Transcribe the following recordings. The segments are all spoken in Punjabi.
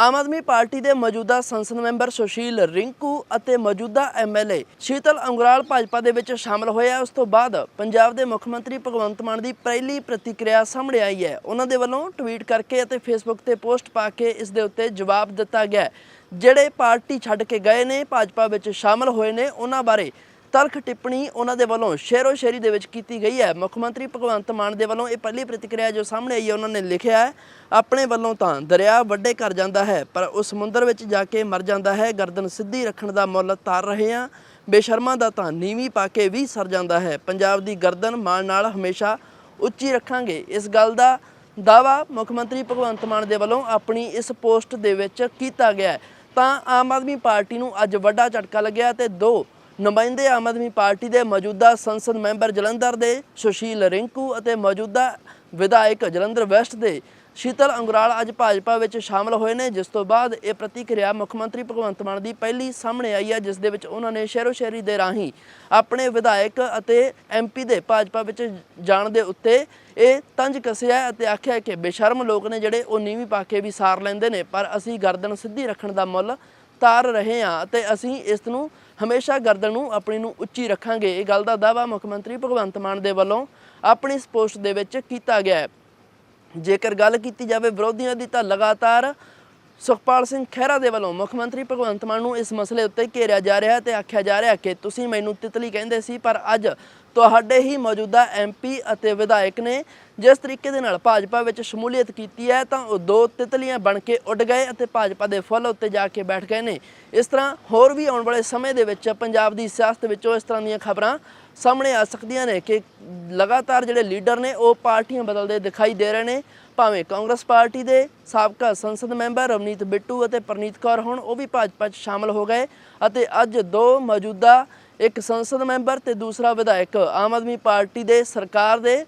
ਆਮ ਆਦਮੀ ਪਾਰਟੀ ਦੇ ਮੌਜੂਦਾ ਸੰਸਦ ਮੈਂਬਰ ਸੁਸ਼ੀਲ ਰਿੰਕੂ ਅਤੇ ਮੌਜੂਦਾ ਐਮਐਲਏ ਸ਼ੀਤਲ ਅੰਗਰਾਲ ਭਾਜਪਾ ਦੇ ਵਿੱਚ ਸ਼ਾਮਲ ਹੋਏ ਆ। ਉਸ ਤੋਂ ਬਾਅਦ ਪੰਜਾਬ ਦੇ ਮੁੱਖ ਮੰਤਰੀ ਭਗਵੰਤ ਮਾਨ ਦੀ ਪਹਿਲੀ ਪ੍ਰਤੀਕਿਰਿਆ ਸਾਹਮਣੇ ਆਈ ਹੈ। ਉਹਨਾਂ ਦੇ ਵੱਲੋਂ ਟਵੀਟ ਕਰਕੇ ਅਤੇ ਫੇਸਬੁੱਕ ਤੇ ਪੋਸਟ ਪਾ ਕੇ ਇਸ ਦੇ ਉੱਤੇ ਜਵਾਬ ਦਿੱਤਾ ਗਿਆ ਜਿਹੜੇ ਪਾਰਟੀ ਛੱਡ ਕੇ ਗਏ ਨੇ, ਭਾਜਪਾ ਵਿੱਚ ਸ਼ਾਮਲ ਹੋਏ ਨੇ, ਉਹਨਾਂ ਬਾਰੇ ਤਲਖ ਟਿੱਪਣੀ ਉਹਨਾਂ ਦੇ ਵੱਲੋਂ ਸ਼ੇਰੋ ਸ਼ੇਰੀ ਦੇ ਵਿੱਚ ਕੀਤੀ ਗਈ ਹੈ। ਮੁੱਖ ਮੰਤਰੀ ਭਗਵੰਤ ਮਾਨ ਦੇ ਵੱਲੋਂ ਇਹ ਪਹਿਲੀ ਪ੍ਰਤੀਕਿਰਿਆ ਜੋ ਸਾਹਮਣੇ ਆਈ ਹੈ, ਉਹਨਾਂ ਨੇ ਲਿਖਿਆ ਹੈ, ਆਪਣੇ ਵੱਲੋਂ ਤਾਂ ਦਰਿਆ ਵੱਡੇ ਕਰ ਜਾਂਦਾ ਹੈ, ਪਰ ਉਹ ਸਮੁੰਦਰ ਵਿੱਚ ਜਾ ਕੇ ਮਰ ਜਾਂਦਾ ਹੈ। ਗਰਦਨ ਸਿੱਧੀ ਰੱਖਣ ਦਾ ਮੁੱਲ ਤਾਰ ਰਹੇ ਹਾਂ। ਬੇਸ਼ਰਮਾਂ ਦਾ ਤਾਂ ਨੀਵੀਂ ਪਾ ਕੇ ਵੀ ਸਰ ਜਾਂਦਾ ਹੈ। ਪੰਜਾਬ ਦੀ ਗਰਦਨ ਮਾਣ ਨਾਲ ਹਮੇਸ਼ਾ ਉੱਚੀ ਰੱਖਾਂਗੇ। ਇਸ ਗੱਲ ਦਾ ਦਾਵਾ ਮੁੱਖ ਮੰਤਰੀ ਭਗਵੰਤ ਮਾਨ ਦੇ ਵੱਲੋਂ ਆਪਣੀ ਇਸ ਪੋਸਟ ਦੇ ਵਿੱਚ ਕੀਤਾ ਗਿਆ ਤਾਂ ਆਮ ਆਦਮੀ ਪਾਰਟੀ ਨੂੰ ਅੱਜ ਵੱਡਾ ਝਟਕਾ ਲੱਗਿਆ ਤੇ ਦੋ ਨੁਮਾਇੰਦੇ ਆਮ ਆਦਮੀ ਪਾਰਟੀ ਦੇ ਮੌਜੂਦਾ ਸੰਸਦ ਮੈਂਬਰ ਜਲੰਧਰ ਦੇ ਸੁਸ਼ੀਲ ਰਿੰਕੂ ਅਤੇ ਮੌਜੂਦਾ ਵਿਧਾਇਕ ਜਲੰਧਰ ਵੈਸਟ ਦੇ ਸ਼ੀਤਲ ਅੰਗਰਾਲ ਅੱਜ ਭਾਜਪਾ ਵਿੱਚ ਸ਼ਾਮਲ ਹੋਏ ਨੇ, ਜਿਸ ਤੋਂ ਬਾਅਦ ਇਹ ਪ੍ਰਤੀਕਿਰਿਆ ਮੁੱਖ ਮੰਤਰੀ ਭਗਵੰਤ ਮਾਨ ਦੀ ਪਹਿਲੀ ਸਾਹਮਣੇ ਆਈ ਹੈ, ਜਿਸ ਦੇ ਵਿੱਚ ਉਹਨਾਂ ਨੇ ਸ਼ਹਿਰੋ ਸ਼ਹਿਰੀ ਦੇ ਰਾਹੀਂ ਆਪਣੇ ਵਿਧਾਇਕ ਅਤੇ ਐਮਪੀ ਦੇ ਭਾਜਪਾ ਵਿੱਚ ਜਾਣ ਦੇ ਉੱਤੇ ਇਹ ਤੰਜ ਕੱਸਿਆ ਅਤੇ ਆਖਿਆ ਕਿ ਬੇਸ਼ਰਮ ਲੋਕ ਨੇ ਜਿਹੜੇ ਉਹ ਨੀਵੀਂ ਪਾ ਕੇ ਵੀ ਸਾਰ ਲੈਂਦੇ ਨੇ, ਪਰ ਅਸੀਂ ਗਰਦਨ ਸਿੱਧੀ ਰੱਖਣ ਦਾ ਮੁੱਲ ਤਾਰ ਰਹੇ ਹਾਂ ਅਤੇ ਅਸੀਂ ਇਸ ਨੂੰ ਹਮੇਸ਼ਾ ਗਰਦਨ ਨੂੰ ਆਪਣੀ ਨੂੰ ਉੱਚੀ ਰੱਖਾਂਗੇ। ਇਹ ਗੱਲ ਦਾ ਦਾਅਵਾ ਮੁੱਖ ਮੰਤਰੀ ਭਗਵੰਤ ਮਾਨ ਦੇ ਵੱਲੋਂ ਆਪਣੀ ਇਸ ਪੋਸਟ ਦੇ ਵਿੱਚ ਕੀਤਾ ਗਿਆ ਹੈ। ਜੇਕਰ ਗੱਲ ਕੀਤੀ ਜਾਵੇ ਵਿਰੋਧੀਆਂ ਦੀ ਤਾਂ ਲਗਾਤਾਰ ਸੁਖਪਾਲ ਸਿੰਘ ਖਹਿਰਾ ਦੇ ਵੱਲੋਂ ਮੁੱਖ ਮੰਤਰੀ ਭਗਵੰਤ ਮਾਨ ਨੂੰ ਇਸ ਮਸਲੇ ਉੱਤੇ ਘੇਰਿਆ ਜਾ ਰਿਹਾ ਹੈ ਤੇ ਆਖਿਆ ਜਾ ਰਿਹਾ ਕਿ ਤੁਸੀਂ ਮੈਨੂੰ ਤਿਤਲੀ ਕਹਿੰਦੇ ਸੀ, ਪਰ ਅੱਜ ਤੁਹਾਡੇ ਹੀ ਮੌਜੂਦਾ ਐਮਪੀ ਅਤੇ ਵਿਧਾਇਕ ਨੇ ਜਿਸ ਤਰੀਕੇ ਦੇ ਨਾਲ ਭਾਜਪਾ ਵਿੱਚ ਸ਼ਮੂਲੀਅਤ ਕੀਤੀ ਹੈ, ਤਾਂ ਉਹ ਦੋ ਤਿਤਲੀਆਂ ਬਣ ਕੇ ਉੱਡ ਗਏ ਅਤੇ ਭਾਜਪਾ ਦੇ ਫੁੱਲ ਉੱਤੇ ਜਾ ਕੇ ਬੈਠ ਗਏ ਨੇ। ਇਸ ਤਰ੍ਹਾਂ ਹੋਰ ਵੀ ਆਉਣ ਵਾਲੇ ਸਮੇਂ ਦੇ ਵਿੱਚ ਪੰਜਾਬ ਦੀ ਸਿਆਸਤ ਵਿੱਚੋਂ ਇਸ ਤਰ੍ਹਾਂ ਦੀਆਂ ਖਬਰਾਂ ਸਾਹਮਣੇ ਆ ਸਕਦੀਆਂ ਨੇ ਕਿ ਲਗਾਤਾਰ ਜਿਹੜੇ ਲੀਡਰ ਨੇ ਉਹ ਪਾਰਟੀਆਂ ਬਦਲਦੇ ਦਿਖਾਈ ਦੇ ਰਹੇ ਨੇ ਭਾਵੇਂ ਕਾਂਗਰਸ ਪਾਰਟੀ ਦੇ ਸਾਬਕਾ ਸੰਸਦ ਮੈਂਬਰ ਰਵਨੀਤ ਬਿੱਟੂ ਅਤੇ ਪ੍ਰਨੀਤ ਕੌਰ ਹੁਣ ਉਹ ਵੀ ਭਾਜਪਾ 'ਚ ਸ਼ਾਮਲ ਹੋ ਗਏ ਅਤੇ ਅੱਜ ਦੋ ਮੌਜੂਦਾ ਇੱਕ ਸੰਸਦ ਮੈਂਬਰ ਤੇ ਦੂਸਰਾ ਵਿਧਾਇਕ ਆਮ ਆਦਮੀ ਪਾਰਟੀ ਦੇ ਸਰਕਾਰ ਦੇ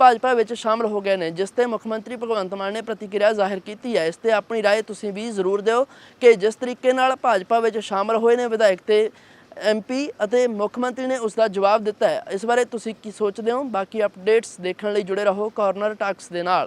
ਭਾਜਪਾ ਵਿੱਚ ਸ਼ਾਮਲ ਹੋ ਗਏ ਨੇ ਜਿਸ ਤੇ ਮੁੱਖ ਮੰਤਰੀ ਭਗਵੰਤ ਮਾਨ ਨੇ ਪ੍ਰਤੀਕਿਰਿਆ ਜ਼ਾਹਿਰ ਕੀਤੀ ਹੈ ਇਸ ਤੇ ਆਪਣੀ رائے ਤੁਸੀਂ ਵੀ ਜ਼ਰੂਰ ਦਿਓ ਕਿ ਜਿਸ ਤਰੀਕੇ ਨਾਲ ਭਾਜਪਾ ਵਿੱਚ ਸ਼ਾਮਲ ਹੋਏ ਨੇ ਵਿਧਾਇਕ ਤੇ ਐਮਪੀ ਅਤੇ ਮੁੱਖ ਮੰਤਰੀ ਨੇ ਉਸ ਦਾ ਜਵਾਬ ਦਿੱਤਾ ਹੈ। ਇਸ ਬਾਰੇ ਤੁਸੀਂ ਕੀ ਸੋਚਦੇ ਹੋ? ਬਾਕੀ ਅਪਡੇਟਸ ਦੇਖਣ ਲਈ ਜੁੜੇ ਰਹੋ ਕਾਰਨਰ ਟਾਕਸ ਦੇ ਨਾਲ।